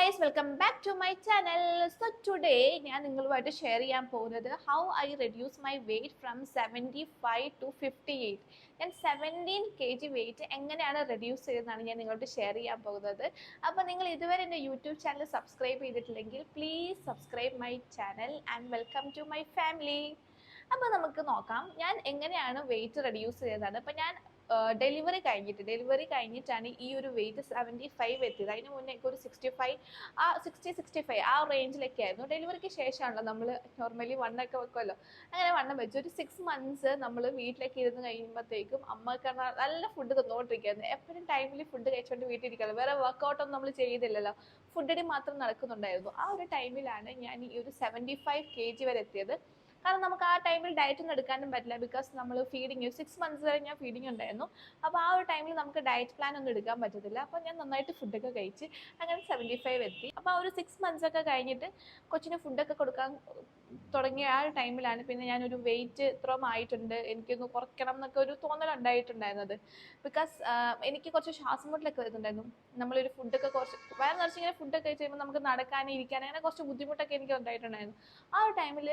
Guys welcome back to my channel so today ഞാൻ നിങ്ങളുമായിട്ട് share ചെയ്യാൻ പോകുന്നത് how I reduce my weight from seventy five to fifty eight ഞാൻ seventeen K G weight എങ്ങനെയാണ് reduce ചെയ്തതെന്നാണ് ഞാൻ നിങ്ങളോട് ഷെയർ ചെയ്യാൻ പോകുന്നത്. അപ്പോൾ നിങ്ങൾ ഇതുവരെ എന്റെ യൂട്യൂബ് ചാനൽ സബ്സ്ക്രൈബ് ചെയ്തിട്ടില്ലെങ്കിൽ please subscribe my channel and welcome to my family അപ്പോൾ നമുക്ക് നോക്കാം ഞാൻ എങ്ങനെയാണ് വെയിറ്റ് റെഡ്യൂസ് ചെയ്തതാണ് അപ്പോൾ ഞാൻ ഡെലിവറി കഴിഞ്ഞിട്ട് ഡെലിവറി കഴിഞ്ഞിട്ടാണ് ഈ ഒരു വെയിറ്റ് സെവന്റി ഫൈവ് എത്തിയത്. അതിന് മുന്നേ ഒരു സിക്സ്റ്റി ഫൈവ് ആ സിക്സ്റ്റി സിക്സ്റ്റി ഫൈവ് ആ റേഞ്ചിലൊക്കെ ആയിരുന്നു. ഡെലിവറിക്ക് ശേഷമാണല്ലോ നമ്മൾ നോർമലി വണ്ണൊക്കെ വെക്കുമല്ലോ അങ്ങനെ വണ്ണം വെച്ചു. ഒരു സിക്സ് മന്ത്സ് നമ്മൾ വീട്ടിലേക്ക് ഇരുന്ന് കഴിയുമ്പോഴത്തേക്കും അമ്മയ്ക്ക് നല്ല ഫുഡ് തന്നുകൊണ്ടിരിക്കുകയായിരുന്നു. എപ്പോഴും ടൈമിൽ ഫുഡ് കഴിച്ചുകൊണ്ട് വീട്ടിൽ ഇരിക്കുകയാണ് വേറെ വർക്കൗട്ടൊന്നും നമ്മൾ ചെയ്തില്ലല്ലോ. ഫുഡടി മാത്രം നടക്കുന്നുണ്ടായിരുന്നു. ആ ഒരു ടൈമിലാണ് ഞാൻ ഈ ഒരു സെവന്റി ഫൈവ് കെ ജി വരെ എത്തിയത്. കാരണം നമുക്ക് ആ ടൈമിൽ ഡയറ്റ് ഒന്നും എടുക്കാനും പറ്റില്ല ബിക്കോസ് നമ്മൾ ഫീഡിങ് സിക്സ് മന്ത്സ് വരെ ഞാൻ ഫീഡിങ് ഉണ്ടായിരുന്നു. അപ്പോൾ ആ ഒരു ടൈമിൽ നമുക്ക് ഡയറ്റ് പ്ലാൻ ഒന്നും എടുക്കാൻ പറ്റത്തില്ല. അപ്പോൾ ഞാൻ നന്നായിട്ട് ഫുഡൊക്കെ കഴിച്ച് അങ്ങനെ സെവന്റി ഫൈവ് എത്തി. അപ്പോൾ ആ ഒരു സിക്സ് മന്ത്സ് ഒക്കെ കഴിഞ്ഞിട്ട് കൊച്ചിന് ഫുഡൊക്കെ കൊടുക്കാൻ തുടങ്ങിയ ആ ഒരു ടൈമിലാണ് പിന്നെ ഞാനൊരു വെയിറ്റ് ഇത്രയും ആയിട്ടുണ്ട് എനിക്കൊന്ന് കുറയ്ക്കണം എന്നൊക്കെ ഒരു തോന്നലുണ്ടായിട്ടുണ്ടായിരുന്നത് ബിക്കോസ് എനിക്ക് കുറച്ച് ശ്വാസം മുട്ടലൊക്കെ വരുന്നുണ്ടായിരുന്നു. നമ്മളൊരു ഫുഡൊക്കെ കുറച്ച് വയറ് നിറച്ചിങ്ങനെ ഫുഡൊക്കെ കഴിച്ച് നമുക്ക് നടക്കാനും ഇരിക്കാനും അങ്ങനെ കുറച്ച് ബുദ്ധിമുട്ടൊക്കെ എനിക്ക് ഉണ്ടായിട്ടുണ്ടായിരുന്നു. ആ ഒരു ടൈമിൽ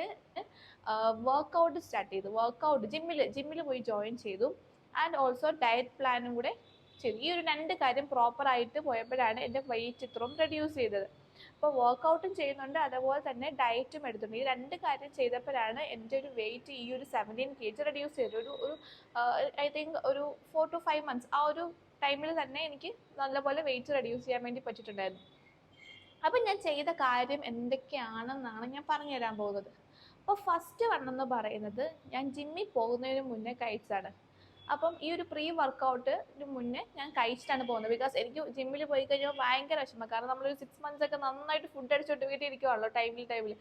വർക്കൗട്ട് സ്റ്റാർട്ട് ചെയ്തു. വർക്കൗട്ട് ജിമ്മിൽ ജിമ്മിൽ പോയി ജോയിൻ ചെയ്തു. ആൻഡ് ഓൾസോ ഡയറ്റ് പ്ലാനും കൂടെ ചെയ്തു ഈ ഒരു രണ്ട് കാര്യം പ്രോപ്പറായിട്ട് പോയപ്പോഴാണ് എന്റെ വെയിറ്റ് ഇത്രയും റെഡ്യൂസ് ചെയ്തത്. അപ്പോൾ വർക്കൗട്ടും ചെയ്യുന്നുണ്ട് അതുപോലെ തന്നെ ഡയറ്റും എടുത്തിട്ടുണ്ട്. ഈ രണ്ട് കാര്യം ചെയ്തപ്പോഴാണ് എന്റെ ഒരു വെയിറ്റ് ഈ ഒരു സെവന്റീൻ കെ ജി റെഡ്യൂസ് ചെയ്തത്. ഒരു ഒരു ഐ തിങ്ക് ഒരു ഫോർ ടു ഫൈവ് മന്ത്സ് ആ ഒരു ടൈമിൽ തന്നെ എനിക്ക് നല്ലപോലെ വെയിറ്റ് റെഡ്യൂസ് ചെയ്യാൻ വേണ്ടി പറ്റിയിട്ടുണ്ടായിരുന്നു. അപ്പം ഞാൻ ചെയ്ത കാര്യം എന്തൊക്കെയാണെന്നാണ് ഞാൻ പറഞ്ഞു തരാൻ പോകുന്നത്. അപ്പോൾ ഫസ്റ്റ് വൺ എന്ന് പറയുന്നത് ഞാൻ ജിമ്മിൽ പോകുന്നതിന് മുന്നേ കഴിച്ചതാണ്. അപ്പം ഈ ഒരു പ്രീ വർക്കൗട്ടിന് മുന്നേ ഞാൻ കഴിച്ചിട്ടാണ് പോകുന്നത്. ബിക്കോസ് എനിക്ക് ജിമ്മിൽ പോയി കഴിഞ്ഞാൽ ഭയങ്കര വിഷമം. കാരണം നമ്മളൊരു സിക്സ് മന്ത്സ് ഒക്കെ നന്നായിട്ട് ഫുഡ് അടിച്ചോട്ട് വീട്ടിൽ ഇരിക്കുവാണല്ലോ ടൈമിൽ ടൈമിൽ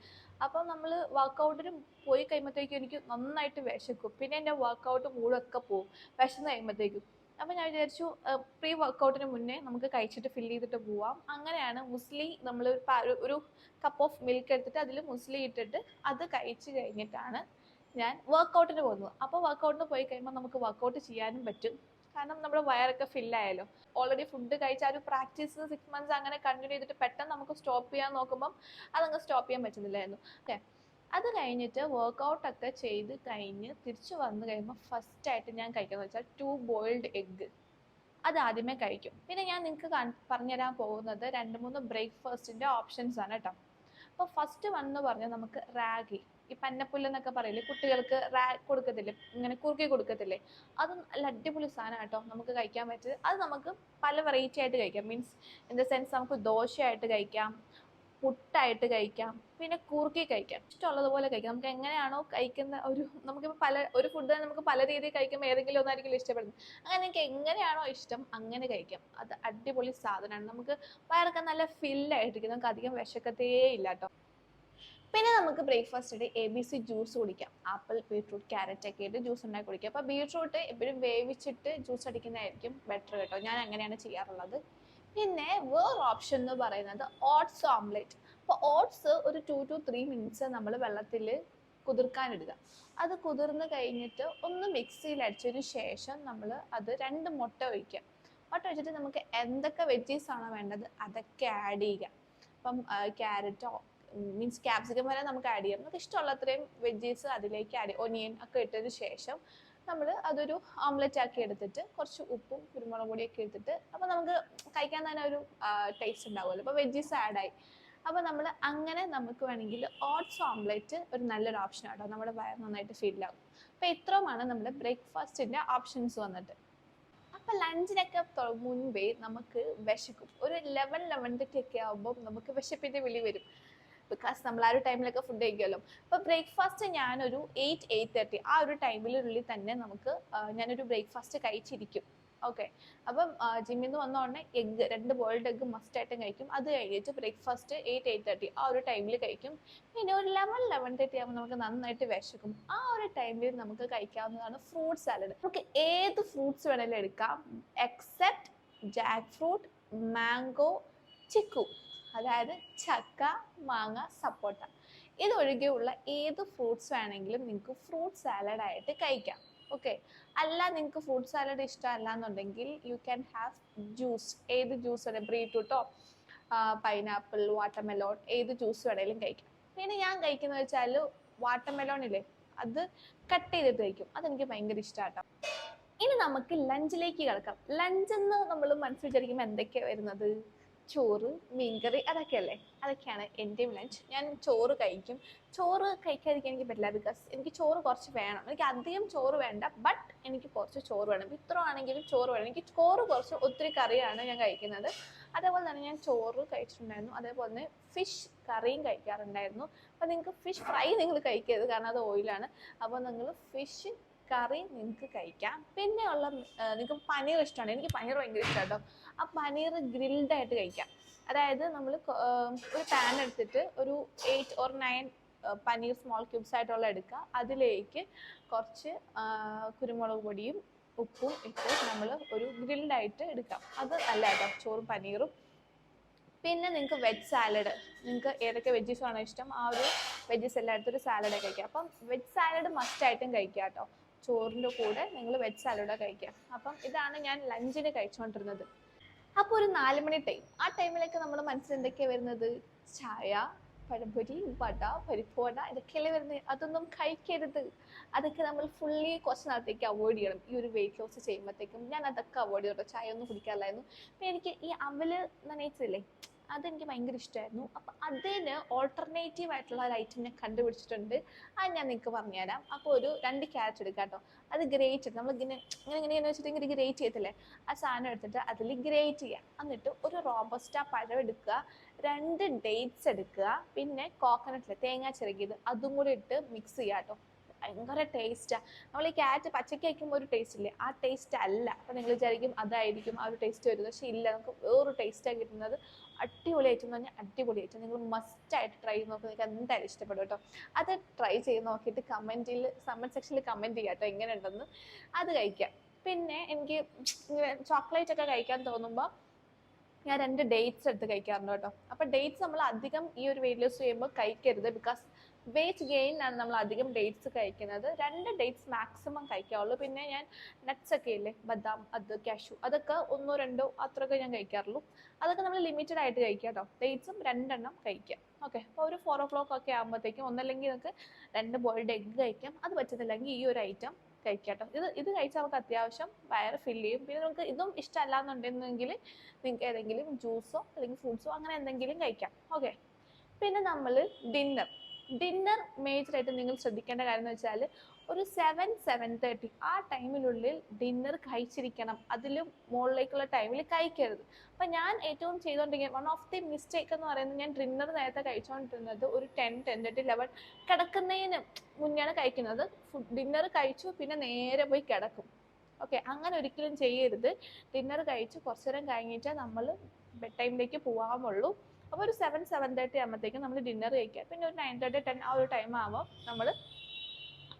അപ്പം നമ്മൾ വർക്കൗട്ടിന് പോയി കഴിയുമ്പോഴത്തേക്കും എനിക്ക് നന്നായിട്ട് വിശക്കും. പിന്നെ എന്റെ വർക്കൗട്ട് മൂളൊക്കെ പോകും വിശന്ന് കഴിയുമ്പോഴത്തേക്കും അപ്പം ഞാൻ വിചാരിച്ചു പ്രീ വർക്കൗട്ടിന് മുന്നേ നമുക്ക് കഴിച്ചിട്ട് ഫില്ല് ചെയ്തിട്ട് പോവാം. അങ്ങനെയാണ് മുസ്ലി നമ്മൾ ഒരു കപ്പ് ഓഫ് മിൽക്ക് എടുത്തിട്ട് അതിൽ മുസ്ലി ഇട്ടിട്ട് അത് കഴിച്ച് കഴിഞ്ഞിട്ടാണ് ഞാൻ വർക്കൗട്ടിന് പോകുന്നു. അപ്പോൾ വർക്കൗട്ടിന് പോയി കഴിയുമ്പോൾ നമുക്ക് വർക്കൗട്ട് ചെയ്യാനും പറ്റും. കാരണം നമ്മുടെ വയറൊക്കെ ഫില്ലായാലോ ഓൾറെഡി ഫുഡ് കഴിച്ച ആ ഒരു പ്രാക്ടീസ് സിക്സ് മന്ത്സ് അങ്ങനെ കണ്ടിന്യൂ ചെയ്തിട്ട് പെട്ടെന്ന് നമുക്ക് സ്റ്റോപ്പ് ചെയ്യാൻ നോക്കുമ്പം അതങ്ങ് സ്റ്റോപ്പ് ചെയ്യാൻ പറ്റുന്നില്ലായിരുന്നു. ഓക്കെ അത് കഴിഞ്ഞിട്ട് വർക്കൗട്ടൊക്കെ ചെയ്ത് കഴിഞ്ഞ് തിരിച്ചു വന്നു കഴിയുമ്പോൾ ഫസ്റ്റ് ആയിട്ട് ഞാൻ കഴിക്കുന്നത് വെച്ചാൽ ടു ബോയിൽഡ് എഗ്ഗ് അത് ആദ്യമേ കഴിക്കും. പിന്നെ ഞാൻ നിങ്ങൾക്ക് പറഞ്ഞുതരാൻ പോകുന്നത് രണ്ട് മൂന്ന് ബ്രേക്ക്ഫാസ്റ്റിന്റെ ഓപ്ഷൻസ് ആണ് കേട്ടോ അപ്പോൾ ഫസ്റ്റ് വൺ എന്ന് പറഞ്ഞാൽ നമുക്ക് റാഗി. ഈ പന്നപ്പുല്ല് എന്നൊക്കെ പറയില്ലേ? കുട്ടികൾക്ക് റാ കൊടുക്കത്തില്ലേ? ഇങ്ങനെ കുറുക്കി കൊടുക്കത്തില്ലേ? അത് നല്ല അടിപൊളി സാധനം നമുക്ക് കഴിക്കാൻ പറ്റിയത്. അത് നമുക്ക് പല വെറൈറ്റി ആയിട്ട് കഴിക്കാം. മീൻസ് ഇൻ ദ സെൻസ് നമുക്ക് ദോശയായിട്ട് കഴിക്കാം പുട്ടായിട്ട് കഴിക്കാം പിന്നെ കുറുക്കി കഴിക്കാം. ഇഷ്ടമുള്ളതുപോലെ കഴിക്കാം. നമുക്ക് എങ്ങനെയാണോ കഴിക്കുന്ന ഒരു നമുക്കിപ്പോൾ പല ഒരു ഫുഡ് തന്നെ നമുക്ക് പല രീതിയിൽ കഴിക്കുമ്പോൾ ഏതെങ്കിലും ഒന്നായിരിക്കും ഇഷ്ടപ്പെടുന്നത്. അങ്ങനെ എനിക്ക് എങ്ങനെയാണോ ഇഷ്ടം അങ്ങനെ കഴിക്കാം. അത് അടിപൊളി സാധനമാണ്. നമുക്ക് വയറൊക്കെ നല്ല ഫില്ലായിട്ടിരിക്കും നമുക്ക് അധികം വിശക്കത്തേ ഇല്ല കേട്ടോ. പിന്നെ നമുക്ക് ബ്രേക്ക്ഫാസ്റ്റിൽ എ ബി സി ജ്യൂസ് കുടിക്കാം. ആപ്പിൾ ബീട്രൂട്ട് ക്യാരറ്റ് ഒക്കെ ഇട്ട് ജ്യൂസ് ഉണ്ടാക്കി കുടിക്കാം. അപ്പോൾ ബീട്രൂട്ട് എപ്പോഴും വേവിച്ചിട്ട് ജ്യൂസ് അടിക്കുന്നതായിരിക്കും ബെറ്റർ കേട്ടോ. ഞാൻ അങ്ങനെയാണ് ചെയ്യാറുള്ളത്. പിന്നെ വേറെ ഓപ്ഷൻ എന്ന് പറയുന്നത് ഓട്സ് ഓംലെറ്റ് അപ്പോൾ ഓട്സ് ഒരു ടു ടു ത്രീ മിനിറ്റ്സ് നമ്മൾ വെള്ളത്തിൽ കുതിർക്കാനിടുക അത് കുതിർന്ന് കഴിഞ്ഞിട്ട് ഒന്ന് മിക്സിയിൽ അടിച്ചതിന് ശേഷം നമ്മൾ അത് രണ്ട് മുട്ട ഒഴിക്കുക. മുട്ട ഒഴിച്ചിട്ട് നമുക്ക് എന്തൊക്കെ വെജീസ് ആണോ വേണ്ടത് അതൊക്കെ ആഡ് ചെയ്യുക. അപ്പം ക്യാരറ്റോ മീൻസ് ക്യാപ്സിക്കം വരെ നമുക്ക് ആഡ് ചെയ്യാം. നമുക്ക് ഇഷ്ടമുള്ള അത്രയും വെജീസ് അതിലേക്ക് ആഡ് ഒനിയൻ ഒക്കെ ഇട്ടതിന് ശേഷം നമ്മൾ അതൊരു ഓംലെറ്റ് ആക്കി എടുത്തിട്ട് കുറച്ച് ഉപ്പും കുരുമുളക് പൊടിയൊക്കെ എടുത്തിട്ട് അപ്പോൾ നമുക്ക് കഴിക്കാൻ തന്നെ ഒരു ടേസ്റ്റ് ഉണ്ടാവുമല്ലോ. അപ്പോൾ വെജീസ് ആഡായി അപ്പോൾ നമ്മൾ അങ്ങനെ നമുക്ക് വേണമെങ്കിൽ ഓട്സ് ഓംലെറ്റ് ഒരു നല്ലൊരു ഓപ്ഷൻ ആട്ടോ. നമ്മുടെ വയർ നന്നായിട്ട് ഫീലാവും അപ്പോൾ ഇത്രയുമാണ് നമ്മുടെ ബ്രേക്ക്ഫാസ്റ്റിന്റെ ഓപ്ഷൻസ് വന്നിട്ട്. അപ്പോൾ ലഞ്ചിനൊക്കെ മുൻപേ നമുക്ക് വിശക്കും. ഒരു ലെവൻ ലെവൻ തേർട്ടി ഒക്കെ ആകുമ്പോൾ നമുക്ക് വിശപ്പിന്റെ വിളി വരും. ബിക്കോസ് നമ്മൾ ആ ഒരു ടൈമിലൊക്കെ ഫുഡ് കഴിക്കുമല്ലോ അപ്പോൾ ബ്രേക്ക്ഫാസ്റ്റ് ഞാനൊരു എയ്റ്റ് എയ്റ്റ് തേർട്ടി ആ ഒരു ടൈമിലുള്ളിൽ തന്നെ നമുക്ക് ഞാനൊരു ബ്രേക്ക്ഫാസ്റ്റ് കഴിച്ചിരിക്കും. ഓക്കെ അപ്പം ജിമ്മിൽ നിന്ന് വന്ന ഉടനെ എഗ്ഗ് രണ്ട് ബോയിൽഡ് എഗ്ഗ് മസ്റ്റായിട്ടും കഴിക്കും. അത് കഴിഞ്ഞിട്ട് ബ്രേക്ക്ഫാസ്റ്റ് എയ്റ്റ് എയ്റ്റ് തേർട്ടി ആ ഒരു ടൈമിൽ കഴിക്കും. പിന്നെ ഒരു ലെവൻ ലെവൻ തേർട്ടി ആകുമ്പോൾ നമുക്ക് നന്നായിട്ട് വിശക്കും. ആ ഒരു ടൈമിൽ നമുക്ക് കഴിക്കാവുന്നതാണ് ഫ്രൂട്ട് സാലഡ് നമുക്ക് ഏത് ഫ്രൂട്ട്സ് വേണമെങ്കിലും എടുക്കാം. Except jackfruit mango chikoo അതായത് ചക്ക മാങ്ങ സപ്പോട്ട. ഇതൊഴികെയുള്ള ഏത് ഫ്രൂട്ട്സ് വേണമെങ്കിലും നിങ്ങൾക്ക് ഫ്രൂട്ട് സാലഡ് ആയിട്ട് കഴിക്കാം. ഓക്കെ അല്ല നിങ്ങൾക്ക് ഫ്രൂട്ട് സാലഡ് ഇഷ്ടമല്ല എന്നുണ്ടെങ്കിൽ യു ക്യാൻ ഹാവ് ജ്യൂസ് ഏത് ജ്യൂസ് വേണേൽ ബ്രീറ്റൂട്ടോ പൈനാപ്പിൾ വാട്ടർമെലോൺ ഏത് ജ്യൂസ് വേണേലും കഴിക്കാം. പിന്നെ ഞാൻ കഴിക്കുന്നത് വെച്ചാൽ വാട്ടർമെലോൺ ഇല്ലേ? അത് കട്ട് ചെയ്തിട്ട് കഴിക്കും. അതെനിക്ക് ഭയങ്കര ഇഷ്ടമാട്ടോ ഇനി നമുക്ക് ലഞ്ചിലേക്ക് കിടക്കാം. ലഞ്ച് എന്ന് നമ്മൾ മനസ്സിൽ വിചാരിക്കുമ്പോൾ എന്തൊക്കെയാണ് വരുന്നത്? ചോറ് മീൻകറി അതൊക്കെയല്ലേ? അതൊക്കെയാണ് എന്റെയും ലഞ്ച് ഞാൻ ചോറ് കഴിക്കും. ചോറ് കഴിക്കാതിരിക്കാൻ എനിക്ക് പറ്റില്ല ബിക്കോസ് എനിക്ക് ചോറ് കുറച്ച് വേണം. എനിക്ക് അധികം ചോറ് വേണ്ട ബട്ട് എനിക്ക് കുറച്ച് ചോറ് വേണം. ഇത്ര ആണെങ്കിലും ചോറ് വേണം. എനിക്ക് ചോറ് കുറച്ച് ഒത്തിരി കറിയാണ് ഞാൻ കഴിക്കുന്നത്. അതേപോലെ തന്നെ ഞാൻ ചോറ് കഴിച്ചിട്ടുണ്ടായിരുന്നു. അതേപോലെ തന്നെ ഫിഷ് കറിയും കഴിക്കാറുണ്ടായിരുന്നു. അപ്പോൾ നിങ്ങൾക്ക് ഫിഷ് ഫ്രൈ നിങ്ങൾ കഴിക്കരുത് കാരണം അത് ഓയിലാണ് അപ്പോൾ നിങ്ങൾ ഫിഷ് കറി നിങ്ങൾക്ക് കഴിക്കാം. പിന്നെ ഉള്ള നിങ്ങൾക്ക് പനീർ ഇഷ്ടമാണ് എനിക്ക് പനീർ ഭയങ്കര ഇഷ്ടമാണ് കേട്ടോ ആ പനീർ ഗ്രിൽഡ് ആയിട്ട് കഴിക്കാം. അതായത് നമ്മൾ ഒരു പാൻ എടുത്തിട്ട് ഒരു eight or nine paneer small cubes ആയിട്ടുള്ള എടുക്കുക. അതിലേക്ക് കുറച്ച് കുരുമുളക് പൊടിയും ഉപ്പും ഇട്ട് നമ്മൾ ഒരു ഗ്രിൽഡ് ആയിട്ട് എടുക്കാം. അത് അല്ല കേട്ടോ ചോറും പനീറും. പിന്നെ നിങ്ങൾക്ക് വെജ് സാലഡ് നിങ്ങൾക്ക് ഏതൊക്കെ വെജീസ് ആണോ ഇഷ്ടം ആ ഒരു വെജീസ് എല്ലാം ഒരു സാലഡ് കഴിക്കാം. അപ്പം വെജ് സാലഡ് മസ്റ്റായിട്ടും കഴിക്കാം കേട്ടോ. ചോറിന്റെ കൂടെ നിങ്ങൾ വെജ് സാലഡ് കഴിക്കാം അപ്പം ഇതാണ് ഞാൻ ലഞ്ചിന് കഴിച്ചുകൊണ്ടിരുന്നത് അപ്പോൾ ഒരു നാല് മണി ടൈം ആ ടൈമിലൊക്കെ നമ്മുടെ മനസ്സിൽ എന്തൊക്കെയാണ് വരുന്നത്? ചായ പഴംപൊരി വട പരിപ്പുവട ഇതൊക്കെയല്ലേ വരുന്നത്? അതൊന്നും കഴിക്കരുത്. അതൊക്കെ നമ്മൾ ഫുള്ളി കുറച്ച് നാളത്തേക്ക് അവോയ്ഡ് ചെയ്യണം. ഈ ഒരു വെയിറ്റ് ലോസ് ചെയ്യുമ്പോഴത്തേക്കും ഞാൻ അതൊക്കെ അവോയ്ഡ് ചെയ്തു ചായ ഒന്നും കുടിക്കാറില്ലായിരുന്നു. അപ്പം എനിക്ക് ഈ അവൽ നനയിച്ചില്ലേ അതെനിക്ക് ഭയങ്കര ഇഷ്ടമായിരുന്നു അപ്പം അതിന് ഓൾട്ടർനേറ്റീവ് ആയിട്ടുള്ള ഒരു ഐറ്റം ഞാൻ കണ്ടുപിടിച്ചിട്ടുണ്ട്. അത് ഞാൻ നിങ്ങൾക്ക് പറഞ്ഞുതരാം. അപ്പോൾ ഒരു രണ്ട് ക്യാരറ്റ് എടുക്കുക കേട്ടോ. അത് ഗ്രേറ്റ് നമ്മൾ ഇങ്ങനെ ഇങ്ങനെ ഇങ്ങനെ ഇങ്ങനെ വെച്ചിട്ട് ഇങ്ങനെ ഗ്രേറ്റ് ചെയ്യത്തില്ലേ? ആ സാധനം എടുത്തിട്ട് അതിൽ ഗ്രേറ്റ് ചെയ്യുക എന്നിട്ട് ഒരു റോബസ്റ്റ പഴം എടുക്കുക. രണ്ട് ഡേറ്റ്സ് എടുക്കുക. പിന്നെ കോക്കനട്ടിൽ തേങ്ങ ചിരകിയത്. അതും കൂടി ഇട്ട് മിക്സ് ചെയ്യുക കേട്ടോ. ഭയങ്കര ടേസ്റ്റാണ് നമ്മൾ ഈ ക്യാരറ്റ് പച്ചയ്ക്ക് വയ്ക്കുമ്പോൾ ഒരു ടേസ്റ്റ് ഇല്ലേ? ആ ടേസ്റ്റ് അല്ല. അപ്പം നിങ്ങൾ വിചാരിക്കും അതായിരിക്കും ആ ഒരു ടേസ്റ്റ് വരുന്നത്. പക്ഷേ ഇല്ല. നമുക്ക് വേറൊരു ടേസ്റ്റാണ് കിട്ടുന്നത് അടിപൊളി ഐറ്റം എന്ന് പറഞ്ഞാൽ അടിപൊളി ഐറ്റം നിങ്ങൾ മസ്റ്റായിട്ട് ട്രൈ ചെയ്ത് നോക്കുക നിങ്ങൾക്ക് എന്തായാലും ഇഷ്ടപ്പെടും കേട്ടോ. അത് ട്രൈ ചെയ്ത് നോക്കിയിട്ട് കമന്റിൽ കമന്റ് സെക്ഷനിൽ കമന്റ് ചെയ്യാം കേട്ടോ. എങ്ങനെ ഉണ്ടെന്ന് അത് കഴിക്കാം. പിന്നെ എനിക്ക് ചോക്ലേറ്റ് ഒക്കെ കഴിക്കാൻ തോന്നുമ്പോൾ ഞാൻ രണ്ട് ഡേറ്റ്സ് എടുത്ത് കഴിക്കാറുണ്ട് കേട്ടോ. അപ്പോൾ ഡേറ്റ്സ് നമ്മൾ അധികം ഈ ഒരു വെയിറ്റ് ലോസ് ചെയ്യുമ്പോൾ കഴിക്കരുത്. ബിക്കോസ് വെയിറ്റ് ആണ് നമ്മൾ അധികം ഡേറ്റ്സ് കഴിക്കുന്നത്. രണ്ട് ഡേറ്റ്സ് മാക്സിമം കഴിക്കാവുള്ളൂ. പിന്നെ ഞാൻ നട്ട്സ് ഒക്കെ ഇല്ലേ ബദാം അത് കാഷു അതൊക്കെ ഒന്നോ രണ്ടോ അത്രയൊക്കെ ഞാൻ കഴിക്കാറുള്ളൂ. അതൊക്കെ നമ്മൾ ലിമിറ്റഡ് ആയിട്ട് കഴിക്കുക കേട്ടോ ഡേറ്റ്സും രണ്ടെണ്ണം കഴിക്കാം. ഓക്കെ അപ്പോൾ ഒരു ഫോർ ഓ ക്ലോക്ക് ഒക്കെ ആകുമ്പോഴത്തേക്കും ഒന്നല്ലെങ്കിൽ നിങ്ങൾക്ക് രണ്ട് ബോയിൽഡ് എഗ്ഗ് കഴിക്കാം. അത് പറ്റുന്നില്ലെങ്കിൽ ഈ ഒരു ഐറ്റം കഴിക്കാം കേട്ടോ ഇത് ഇത് കഴിച്ചാൽ നമുക്ക് അത്യാവശ്യം വയറ് ഫില്ല് ചെയ്യും. പിന്നെ നമുക്ക് ഇതും ഇഷ്ടമല്ല എന്നുണ്ടെന്നെങ്കിൽ നിങ്ങൾക്ക് ഏതെങ്കിലും ജ്യൂസോ അല്ലെങ്കിൽ ഫ്രൂട്ട്സോ അങ്ങനെ എന്തെങ്കിലും കഴിക്കാം. ഓക്കെ പിന്നെ നമ്മൾ ഡിന്നർ ഡിന്നർ മേജറായിട്ട് നിങ്ങൾ ശ്രദ്ധിക്കേണ്ട കാര്യം എന്ന് വെച്ചാൽ ഒരു സെവൻ സെവൻ തേർട്ടി ആ ടൈമിനുള്ളിൽ ഡിന്നർ കഴിച്ചിരിക്കണം. അതിലും മുകളിലേക്കുള്ള ടൈമിൽ കഴിക്കരുത്. അപ്പം ഞാൻ ഏറ്റവും ചെയ്തുകൊണ്ടിരിക്കുക വൺ ഓഫ് ദി മിസ്റ്റേക്ക് എന്ന് പറയുന്നത് ഞാൻ ഡിന്നർ നേരത്തെ കഴിച്ചുകൊണ്ടിരുന്നത് ഒരു ടെൻ ടെൻ തേർട്ടി ലെവൻ കിടക്കുന്നതിന് മുന്നെയാണ് കഴിക്കുന്നത്. ഫുഡ് ഡിന്നർ കഴിച്ചു പിന്നെ നേരെ പോയി കിടക്കും. ഓക്കെ അങ്ങനെ ഒരിക്കലും ചെയ്യരുത്. ഡിന്നർ കഴിച്ച് കുറച്ചു നേരം കഴിഞ്ഞിട്ടേ നമ്മൾ ബെഡ് ടൈമിലേക്ക് പോകാമുള്ളൂ അപ്പോൾ ഒരു സെവൻ സെവൻ തേർട്ടി ആകുമ്പോഴത്തേക്കും നമ്മൾ ഡിന്നർ കഴിക്കുക. പിന്നെ ഒരു നയൻ തേർട്ടി ടെൻ ആ ഒരു ടൈം ആകുമ്പോൾ നമ്മൾ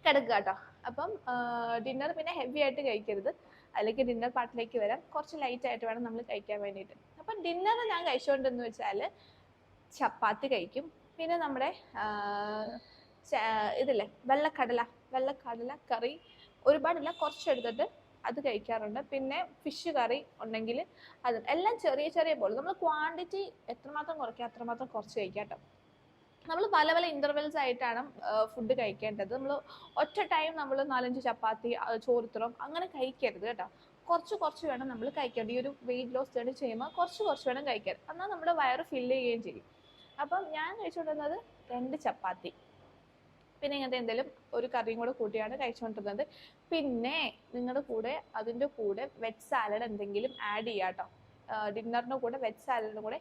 കിടക്കുക കേട്ടോ. അപ്പം ഡിന്നർ പിന്നെ ഹെവി ആയിട്ട് കഴിക്കരുത്. അല്ലെങ്കിൽ ഡിന്നർ പാർട്ടിലേക്ക് വരാം. കുറച്ച് ലൈറ്റ് ആയിട്ട് വേണം നമ്മൾ കഴിക്കാൻ വേണ്ടിയിട്ട്. അപ്പം ഡിന്നർ ഞാൻ കഴിച്ചുകൊണ്ടെന്ന് വെച്ചാൽ ചപ്പാത്തി കഴിക്കും. പിന്നെ നമ്മുടെ ഇതില്ലേ വെള്ളക്കടല വെള്ളക്കടല കറി ഒരുപാടില്ല കുറച്ചെടുത്തിട്ട് അത് കഴിക്കാറുണ്ട്. പിന്നെ ഫിഷ് കറി ഉണ്ടെങ്കിൽ അത് എല്ലാം ചെറിയ ചെറിയ പോലെ നമ്മൾ ക്വാണ്ടിറ്റി എത്രമാത്രം കുറയ്ക്കുക അത്രമാത്രം കുറച്ച് കഴിക്കാം നമ്മൾ പല പല ഇന്റർവെൽസ് ആയിട്ടാണ് ഫുഡ് കഴിക്കേണ്ടത്. നമ്മൾ ഒറ്റ ടൈം നമ്മൾ നാലഞ്ച് ചപ്പാത്തി ആ, അങ്ങനെ കഴിക്കരുത് കേട്ടോ. കുറച്ച് കുറച്ച് വേണം നമ്മൾ കഴിക്കേണ്ടത് ഈ ഒരു വെയിറ്റ് ലോസ് ജേണി ചെയ്യുമ്പോൾ കുറച്ച് കുറച്ച് വേണം കഴിക്കാൻ. എന്നാൽ നമ്മുടെ വയറ് ഫില്ല് ചെയ്യുകയും ചെയ്യും. അപ്പം ഞാൻ കഴിച്ചുകൊണ്ടിരുന്നത് രണ്ട് ചപ്പാത്തി. പിന്നെ ഇങ്ങനത്തെ എന്തെങ്കിലും ഒരു കറിയും കൂടെ കൂട്ടിയാണ് കഴിച്ചുകൊണ്ടിരുന്നത്. പിന്നെ നിങ്ങളുടെ കൂടെ അതിന്റെ കൂടെ വെജ് സാലഡ് എന്തെങ്കിലും ആഡ് ചെയ്യാം കേട്ടോ ഡിന്നറിന്റെ കൂടെ വെജ് സാലഡിന്റെ കൂടെ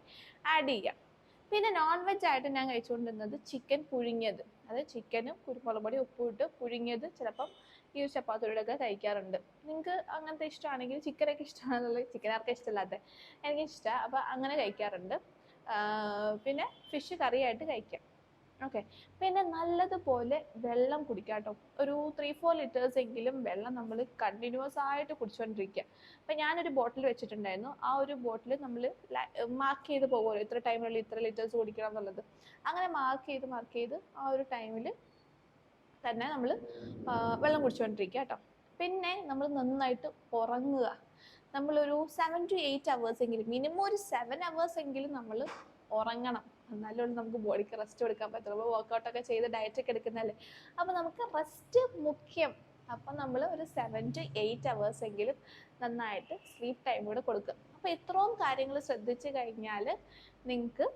ആഡ് ചെയ്യാം. പിന്നെ നോൺ വെജ് ആയിട്ട് ഞാൻ കഴിച്ചുകൊണ്ടിരുന്നത് ചിക്കൻ പുഴുങ്ങിയത്. അതായത് ചിക്കനും കുരുമുളക് പൊടി ഉപ്പും ഇട്ട് പുഴുങ്ങിയത് ചിലപ്പം ഈ ഒരു ചപ്പാത്തിയുടെ ഒക്കെ കഴിക്കാറുണ്ട്. നിങ്ങൾക്ക് അങ്ങനത്തെ ഇഷ്ടമാണെങ്കിൽ ചിക്കനൊക്കെ ഇഷ്ടമാണെന്നുള്ളത് ചിക്കൻ ആർക്കും ഇഷ്ടമില്ലാത്ത? എനിക്ക് ഇഷ്ടമാണ് അപ്പോൾ അങ്ങനെ കഴിക്കാറുണ്ട്. പിന്നെ ഫിഷ് കറിയായിട്ട് കഴിക്കാം. ഓക്കെ പിന്നെ നല്ലതുപോലെ വെള്ളം കുടിക്കാട്ടോ. കേട്ടോ ഒരു ത്രീ ഫോർ ലിറ്റേഴ്സ് എങ്കിലും വെള്ളം നമ്മൾ കണ്ടിന്യൂസ് ആയിട്ട് കുടിച്ചുകൊണ്ടിരിക്കുക അപ്പം ഞാനൊരു ബോട്ടിൽ വെച്ചിട്ടുണ്ടായിരുന്നു. ആ ഒരു ബോട്ടിൽ നമ്മൾ മാർക്ക് ചെയ്ത് പോകുമല്ലോ ഇത്ര ടൈമിനുള്ളിൽ ഇത്ര ലിറ്റേഴ്സ് കുടിക്കണം എന്നുള്ളത്. അങ്ങനെ മാർക്ക് ചെയ്ത് മാർക്ക് ചെയ്ത് ആ ഒരു ടൈമിൽ തന്നെ നമ്മൾ വെള്ളം കുടിച്ചുകൊണ്ടിരിക്കുക കേട്ടോ. പിന്നെ നമ്മൾ നന്നായിട്ട് ഉറങ്ങുക. നമ്മളൊരു സെവൻ ടു എയ്റ്റ് അവേഴ്സ് എങ്കിലും മിനിമം ഒരു സെവൻ അവേഴ്സ് എങ്കിലും നമ്മൾ ഉറങ്ങണം. എന്നാലേ നമുക്ക് ബോഡിക്ക് റെസ്റ്റ് കൊടുക്കാൻ പറ്റുള്ളൂ വർക്ക്ഔട്ട് ഒക്കെ ചെയ്ത് ഡയറ്റ് ഒക്കെ എടുക്കുന്നതല്ലേ? അപ്പോൾ നമുക്ക് റെസ്റ്റ് മുഖ്യം. അപ്പം നമ്മൾ ഒരു സെവൻ ടു എയ്റ്റ് അവേഴ്സ് എങ്കിലും നന്നായിട്ട് സ്ലീപ്പ് ടൈം കൂടെ കൊടുക്കുക. അപ്പോൾ ഇത്രയും കാര്യങ്ങൾ ശ്രദ്ധിച്ചു കഴിഞ്ഞാൽ നിങ്ങൾക്ക്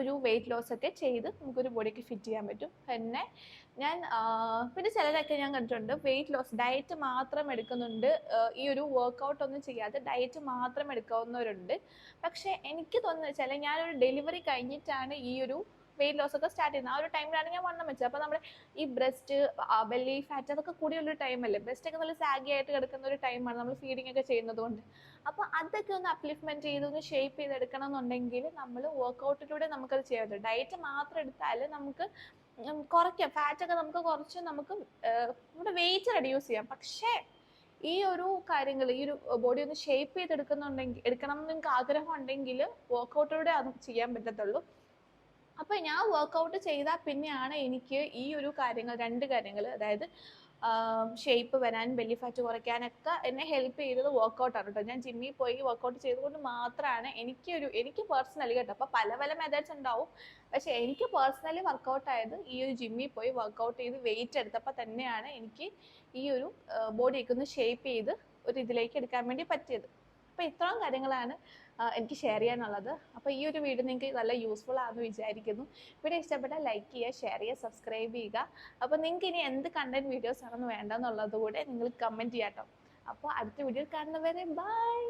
ഒരു വെയിറ്റ് ലോസ് ഒക്കെ ചെയ്ത് നമുക്കൊരു ബോഡിക്ക് ഫിറ്റ് ചെയ്യാൻ പറ്റും. പിന്നെ ഞാൻ പിന്നെ ചിലരൊക്കെ ഞാൻ കണ്ടിട്ടുണ്ട് വെയിറ്റ് ലോസ് ഡയറ്റ് മാത്രം എടുക്കുന്നുണ്ട്. ഈ ഒരു വർക്കൗട്ട് ഒന്നും ചെയ്യാതെ ഡയറ്റ് മാത്രം എടുക്കാവുന്നവരുണ്ട്. പക്ഷെ എനിക്ക് തോന്നുന്നത് വെച്ചാൽ ഞാനൊരു ഡെലിവറി കഴിഞ്ഞിട്ടാണ് ഈ ഒരു വെയിറ്റ് ലോസ് ഒക്കെ സ്റ്റാർട്ട് ചെയ്യുന്നത്. ആ ഒരു ടൈമിലാണ് ഞാൻ വണ്ണം വെച്ചത് അപ്പോൾ നമ്മുടെ ഈ ബ്രസ്റ്റ് ബെല്ലി ഫാറ്റ് അതൊക്കെ കൂടിയുള്ള ടൈം അല്ലേ ബ്രസ്റ്റ് ഒക്കെ നല്ല സാഗി ആയിട്ട് കിടക്കുന്ന ഒരു ടൈമാണ് നമ്മൾ ഫീഡിങ് ഒക്കെ ചെയ്യുന്നത് കൊണ്ട്. അപ്പോൾ അതൊക്കെ ഒന്ന് അപ്ലിഫ്മെന്റ് ചെയ്ത് ഒന്ന് ഷേപ്പ് ചെയ്തെടുക്കണം എന്നുണ്ടെങ്കിൽ നമ്മൾ വർക്കൗട്ടിലൂടെ നമുക്കത് ചെയ്യാൻ പറ്റും. ഡയറ്റ് മാത്രം എടുത്താൽ നമുക്ക് കുറയ്ക്കാം. ഫാറ്റ് ഒക്കെ നമുക്ക് കുറച്ച് നമുക്ക് നമ്മുടെ വെയിറ്റ് റെഡ്യൂസ് ചെയ്യാം. പക്ഷേ ഈ ഒരു കാര്യങ്ങൾ ഈ ഒരു ബോഡി ഒന്ന് ഷേപ്പ് ചെയ്തെടുക്കുന്നുണ്ടെങ്കിൽ എടുക്കണം എന്ന് നിങ്ങൾക്ക് ആഗ്രഹം ഉണ്ടെങ്കിൽ വർക്കൗട്ടിലൂടെ അത് ചെയ്യാൻ പറ്റത്തുള്ളൂ. അപ്പൊ ഞാൻ വർക്കൗട്ട് ചെയ്താൽ പിന്നെയാണ് എനിക്ക് ഈ ഒരു കാര്യങ്ങൾ രണ്ട് കാര്യങ്ങൾ അതായത് ഷേപ്പ് വരാൻ ബെല്ലി ഫാറ്റ് കുറയ്ക്കാനൊക്കെ എന്നെ ഹെൽപ്പ് ചെയ്തത് വർക്കൗട്ടാണ് കേട്ടോ ഞാൻ ജിമ്മിൽ പോയി വർക്കൗട്ട് ചെയ്തുകൊണ്ട് മാത്രമാണ് എനിക്ക് ഒരു എനിക്ക് പേഴ്സണലി കേട്ടോ. അപ്പോൾ പല പല മെത്തേഡ്സ് ഉണ്ടാവും. പക്ഷെ എനിക്ക് പേഴ്സണലി ആയത് ഈ ഒരു ജിമ്മിൽ പോയി വർക്കൗട്ട് ചെയ്ത് വെയിറ്റ് എടുത്തപ്പോൾ തന്നെയാണ് എനിക്ക് ഈ ഒരു ബോഡിയൊക്കെ ഒന്ന് ഷേപ്പ് ചെയ്ത് ഒരു ഇതിലേക്ക് എടുക്കാൻ വേണ്ടി പറ്റിയത്. അപ്പോൾ ഇത്രയും കാര്യങ്ങളാണ് എനിക്ക് ഷെയർ ചെയ്യാനുള്ളത്. അപ്പോൾ ഈ ഒരു വീഡിയോ നിങ്ങൾക്ക് നല്ല യൂസ്ഫുൾ ആണെന്ന് വിചാരിക്കുന്നു. വീഡിയോ ഇഷ്ടപ്പെട്ടാൽ ലൈക്ക് ചെയ്യുക ഷെയർ ചെയ്യുക സബ്സ്ക്രൈബ് ചെയ്യുക. അപ്പോൾ നിങ്ങൾക്ക് ഇനി എന്ത് കണ്ടന്റ് വീഡിയോസ് ആണെന്ന് വേണ്ടെന്നുള്ളത് കൂടെ നിങ്ങൾ കമന്റ് ചെയ്യാം കേട്ടോ അപ്പോൾ അടുത്ത വീഡിയോ കാണുന്നവരെ ബൈ